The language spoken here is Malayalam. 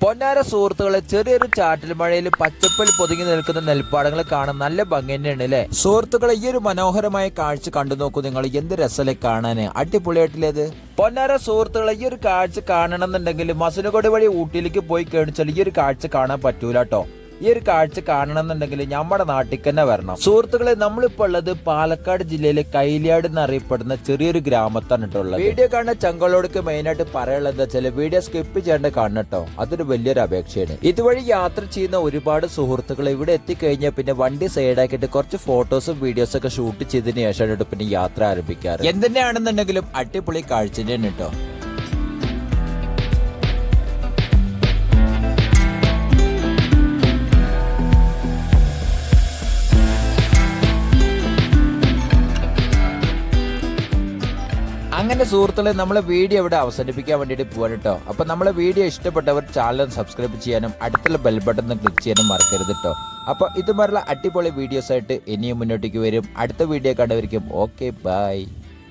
പൊന്നാര സുഹൃത്തുക്കളെ ചെറിയൊരു ചാറ്റൽ മഴയിൽ പച്ചപ്പൽ പൊതുങ്ങി നിൽക്കുന്ന നെൽപ്പാടങ്ങൾ കാണാൻ നല്ല ഭംഗി തന്നെയാണ് അല്ലേ സുഹൃത്തുക്കളെ ഈ ഒരു മനോഹരമായ കാഴ്ച കണ്ടു നോക്കൂ നിങ്ങൾ എന്ത് രസമല്ലേ കാണാന്? അടിപൊളിയായിട്ടില്ലേത്? പൊന്നാര സുഹൃത്തുക്കളെ ഈ ഒരു കാഴ്ച കാണണം എന്നുണ്ടെങ്കിൽ മസനഗോഡ് വഴി ഊട്ടിയിലേക്ക് പോയി കേണിച്ചാൽ ഈ ഒരു കാഴ്ച കാണാൻ പറ്റൂല കേട്ടോ ഈ ഒരു കാഴ്ച കാണണം എന്നുണ്ടെങ്കിൽ നമ്മുടെ നാട്ടിൽ തന്നെ വരണം. സുഹൃത്തുക്കളെ നമ്മളിപ്പോ ഉള്ളത് പാലക്കാട് ജില്ലയിലെ കൈലിയാട് എന്നറിയപ്പെടുന്ന ചെറിയൊരു ഗ്രാമത്താണ് ഉള്ളത്. വീഡിയോ കാണുന്ന ചങ്കളോടൊക്കെ മെയിൻ ആയിട്ട് പറയാനുള്ളത് എന്താ വെച്ചാൽ വീഡിയോ സ്കിപ്പ് ചെയ്യേണ്ട കാണട്ടോ അതൊരു വലിയൊരു അപേക്ഷയാണ്. ഇതുവഴി യാത്ര ചെയ്യുന്ന ഒരുപാട് സുഹൃത്തുക്കൾ ഇവിടെ എത്തിക്കഴിഞ്ഞാൽ പിന്നെ വണ്ടി സൈഡാക്കിയിട്ട് കുറച്ച് ഫോട്ടോസും വീഡിയോസും ഒക്കെ ഷൂട്ട് ചെയ്തതിന് ശേഷമാണ് പിന്നെ യാത്ര ആരംഭിക്കാറ്. എന്തിനാണെന്നുണ്ടെങ്കിലും അടിപൊളി കാഴ്ച തന്നെയാണ് കേട്ടോ അങ്ങനെ സുഹൃത്തുക്കളെ നമ്മളെ വീഡിയോ ഇവിടെ അവസാനിപ്പിക്കാൻ വേണ്ടിയിട്ട് പോകാൻ കേട്ടോ അപ്പൊ നമ്മളെ വീഡിയോ ഇഷ്ടപ്പെട്ടവർ ചാനൽ സബ്സ്ക്രൈബ് ചെയ്യാനും അടുത്തുള്ള ബെൽ ബട്ടൺ ക്ലിക്ക് ചെയ്യാനും മറക്കരുത് കേട്ടോ അപ്പൊ ഇതുമാരുള്ള അടിപൊളി വീഡിയോസ് ആയിട്ട് ഇനിയും മുന്നോട്ടേക്ക് വരും. അടുത്ത വീഡിയോ കണ്ടവരിക്കും. Okay bye